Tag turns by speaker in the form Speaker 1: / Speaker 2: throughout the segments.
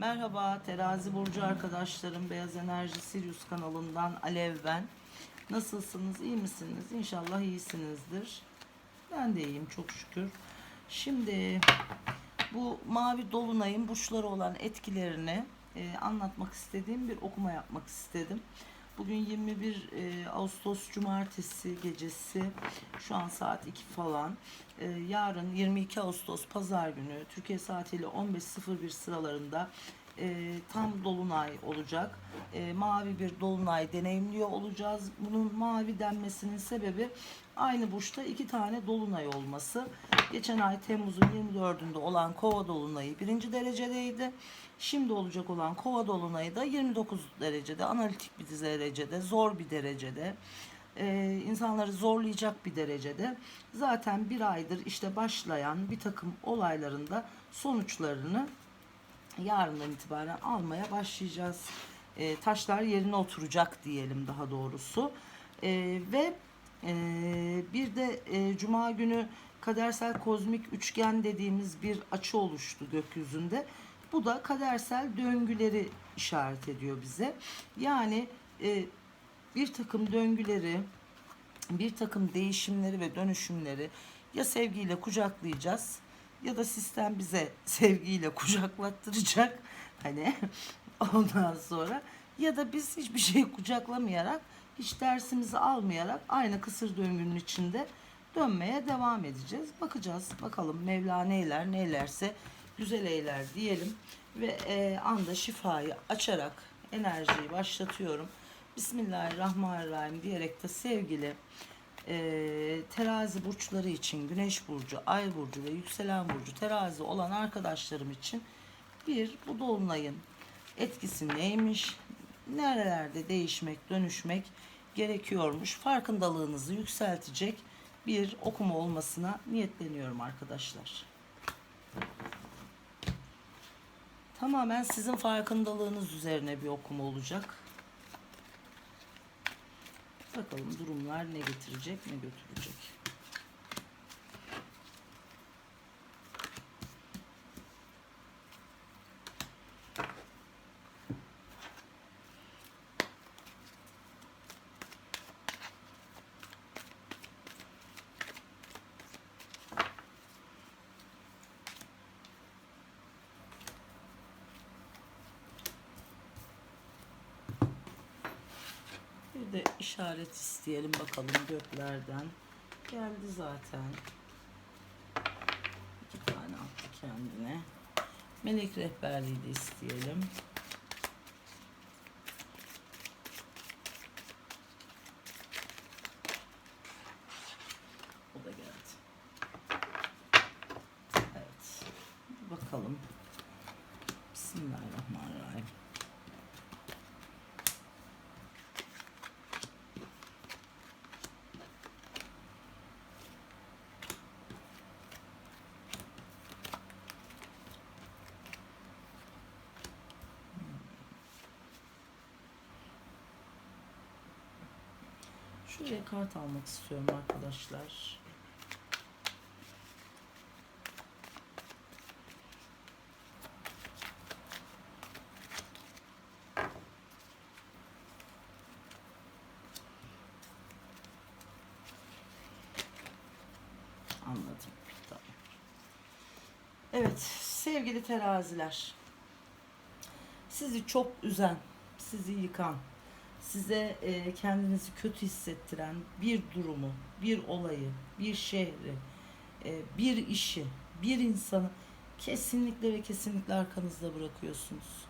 Speaker 1: Merhaba Terazi Burcu arkadaşlarım Beyaz Enerji Sirius kanalından Alev ben. Nasılsınız? iyi misiniz? İnşallah iyisinizdir. Ben de iyiyim çok şükür. Şimdi bu mavi dolunayın burçlara olan etkilerini e, anlatmak istediğim bir okuma yapmak istedim. Bugün 21 e, Ağustos Cumartesi gecesi şu an saat 2 falan. E, yarın 22 Ağustos Pazar günü Türkiye saatiyle 15.01 sıralarında e, tam dolunay olacak. E, mavi bir dolunay deneyimliyor olacağız. Bunun mavi denmesinin sebebi aynı burçta iki tane dolunay olması. Geçen ay Temmuz'un 24'ünde olan Kova dolunayı birinci derecedeydi. Şimdi olacak olan Kova dolunayı da 29 derecede, analitik bir derecede, zor bir derecede e, insanları zorlayacak bir derecede zaten bir aydır işte başlayan bir takım olaylarında sonuçlarını yarından itibaren almaya başlayacağız. E, taşlar yerine oturacak diyelim daha doğrusu. E, ve e, bir de e, Cuma günü kadersel kozmik üçgen dediğimiz bir açı oluştu gökyüzünde. Bu da kadersel döngüleri işaret ediyor bize. Yani e, bir takım döngüleri, bir takım değişimleri ve dönüşümleri ya sevgiyle kucaklayacağız ya da sistem bize sevgiyle kucaklattıracak. Hani ondan sonra ya da biz hiçbir şeyi kucaklamayarak hiç dersimizi almayarak aynı kısır döngünün içinde dönmeye devam edeceğiz. Bakacağız bakalım Mevla neyler neylerse güzel eyler diyelim ve e, anda şifayı açarak enerjiyi başlatıyorum. Bismillahirrahmanirrahim diyerek de sevgili e, terazi burçları için güneş burcu, ay burcu ve yükselen burcu terazi olan arkadaşlarım için bir bu dolunayın etkisi neymiş, nerelerde değişmek, dönüşmek gerekiyormuş farkındalığınızı yükseltecek bir okuma olmasına niyetleniyorum arkadaşlar. Tamamen sizin farkındalığınız üzerine bir okuma olacak. Bakalım durumlar ne getirecek ne götürecek. De işaret isteyelim bakalım göklerden. Geldi zaten. İki tane attı kendine. Melek rehberliği de isteyelim. O da geldi. Evet. Bakalım. Bismillahirrahmanirrahim. Şuraya kart almak istiyorum arkadaşlar. Anladım. Tamam. Evet sevgili teraziler. Sizi çok üzen, sizi yıkan, size e, kendinizi kötü hissettiren bir durumu, bir olayı, bir şehri, e, bir işi, bir insanı kesinlikle ve kesinlikle arkanızda bırakıyorsunuz.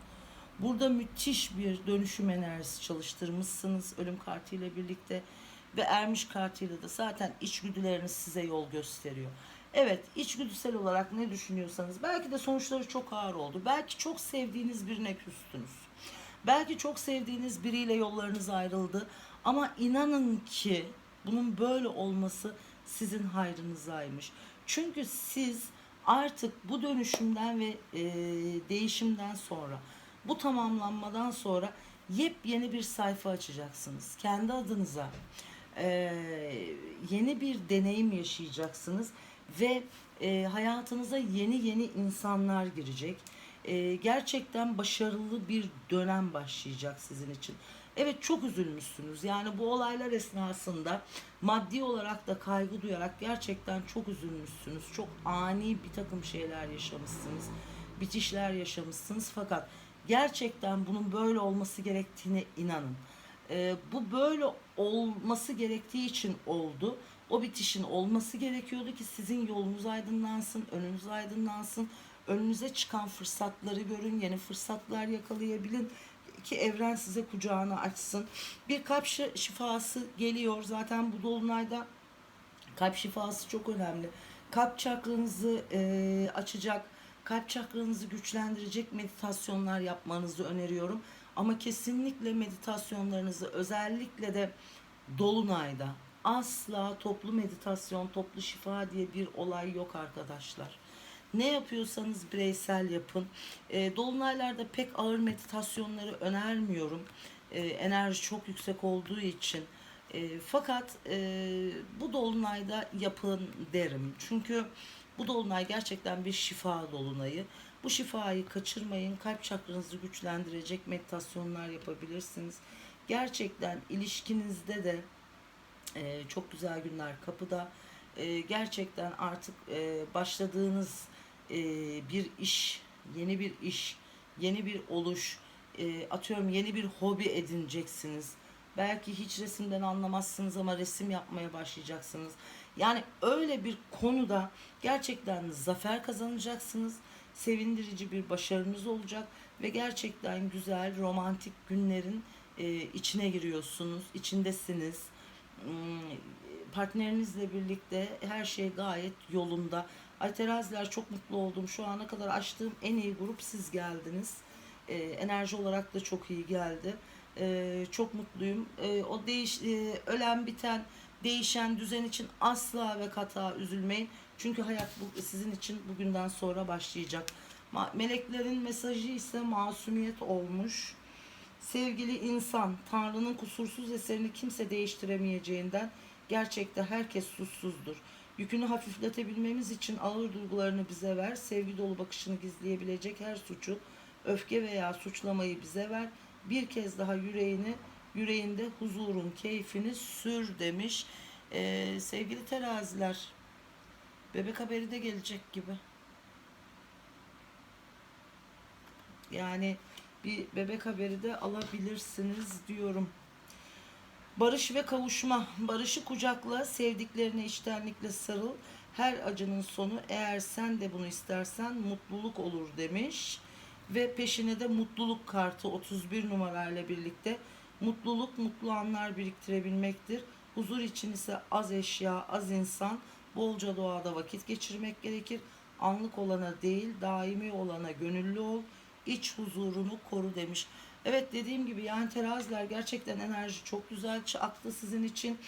Speaker 1: Burada müthiş bir dönüşüm enerjisi çalıştırmışsınız ölüm kartıyla birlikte ve ermiş kartıyla da zaten içgüdüleriniz size yol gösteriyor. Evet içgüdüsel olarak ne düşünüyorsanız belki de sonuçları çok ağır oldu. Belki çok sevdiğiniz birine küstünüz. Belki çok sevdiğiniz biriyle yollarınız ayrıldı. Ama inanın ki bunun böyle olması sizin hayrınızaymış. Çünkü siz artık bu dönüşümden ve e, değişimden sonra, bu tamamlanmadan sonra yepyeni bir sayfa açacaksınız. Kendi adınıza e, yeni bir deneyim yaşayacaksınız ve e, hayatınıza yeni yeni insanlar girecek. E, gerçekten başarılı bir dönem başlayacak sizin için. Evet çok üzülmüşsünüz. Yani bu olaylar esnasında maddi olarak da kaygı duyarak gerçekten çok üzülmüşsünüz. Çok ani bir takım şeyler yaşamışsınız. Bitişler yaşamışsınız. Fakat gerçekten bunun böyle olması gerektiğine inanın. Ee, bu böyle olması gerektiği için oldu. O bitişin olması gerekiyordu ki sizin yolunuz aydınlansın, önünüz aydınlansın. Önünüze çıkan fırsatları görün, yeni fırsatlar yakalayabilin ki evren size kucağını açsın. Bir kalp şi- şifası geliyor. Zaten bu dolunayda kalp şifası çok önemli. Kalp çakranızı e, açacak, kalp çakranızı güçlendirecek meditasyonlar yapmanızı öneriyorum. Ama kesinlikle meditasyonlarınızı özellikle de dolunayda asla toplu meditasyon, toplu şifa diye bir olay yok arkadaşlar. Ne yapıyorsanız bireysel yapın. E, dolunaylarda pek ağır meditasyonları önermiyorum. E, enerji çok yüksek olduğu için. E, fakat e, bu dolunayda yapın derim. Çünkü bu dolunay gerçekten bir şifa dolunayı. Bu şifayı kaçırmayın. Kalp çakranızı güçlendirecek meditasyonlar yapabilirsiniz. Gerçekten ilişkinizde de e, çok güzel günler kapıda. E, gerçekten artık e, başladığınız e, bir iş, yeni bir iş, yeni bir oluş, e, atıyorum yeni bir hobi edineceksiniz. Belki hiç resimden anlamazsınız ama resim yapmaya başlayacaksınız. Yani öyle bir konuda gerçekten zafer kazanacaksınız. Sevindirici bir başarınız olacak ve gerçekten güzel romantik günlerin e, içine giriyorsunuz, içindesiniz. Hmm, partnerinizle birlikte her şey gayet yolunda. Ay teraziler çok mutlu oldum. Şu ana kadar açtığım en iyi grup siz geldiniz. Ee, enerji olarak da çok iyi geldi. Ee, çok mutluyum. Ee, o değiş, e, ölen biten, değişen düzen için asla ve kata üzülmeyin. Çünkü hayat bu, sizin için bugünden sonra başlayacak. Meleklerin mesajı ise masumiyet olmuş. Sevgili insan, Tanrı'nın kusursuz eserini kimse değiştiremeyeceğinden gerçekte herkes suçsuzdur. Yükünü hafifletebilmemiz için ağır duygularını bize ver, sevgi dolu bakışını gizleyebilecek her suçu, öfke veya suçlamayı bize ver. Bir kez daha yüreğini, yüreğinde huzurun keyfini sür demiş. Ee, sevgili teraziler, bebek haberi de gelecek gibi. Yani bir bebek haberi de alabilirsiniz diyorum. Barış ve kavuşma. Barışı kucakla, sevdiklerine içtenlikle sarıl. Her acının sonu eğer sen de bunu istersen mutluluk olur demiş. Ve peşine de mutluluk kartı 31 numarayla birlikte. Mutluluk mutlu anlar biriktirebilmektir. Huzur için ise az eşya, az insan, bolca doğada vakit geçirmek gerekir. Anlık olana değil, daimi olana gönüllü ol. İç huzurunu koru demiş. Evet dediğim gibi yani teraziler gerçekten enerji çok güzel aktı sizin için.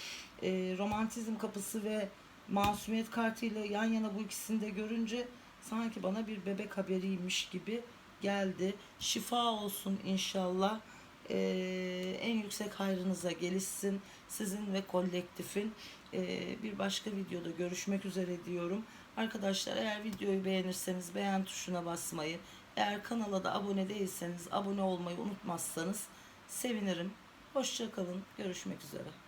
Speaker 1: Ee, romantizm kapısı ve masumiyet kartıyla yan yana bu ikisini de görünce sanki bana bir bebek haberiymiş gibi geldi. Şifa olsun inşallah. Ee, en yüksek hayrınıza gelişsin sizin ve kolektifin. Ee, bir başka videoda görüşmek üzere diyorum. Arkadaşlar eğer videoyu beğenirseniz beğen tuşuna basmayı, eğer kanala da abone değilseniz abone olmayı unutmazsanız sevinirim. Hoşçakalın. Görüşmek üzere.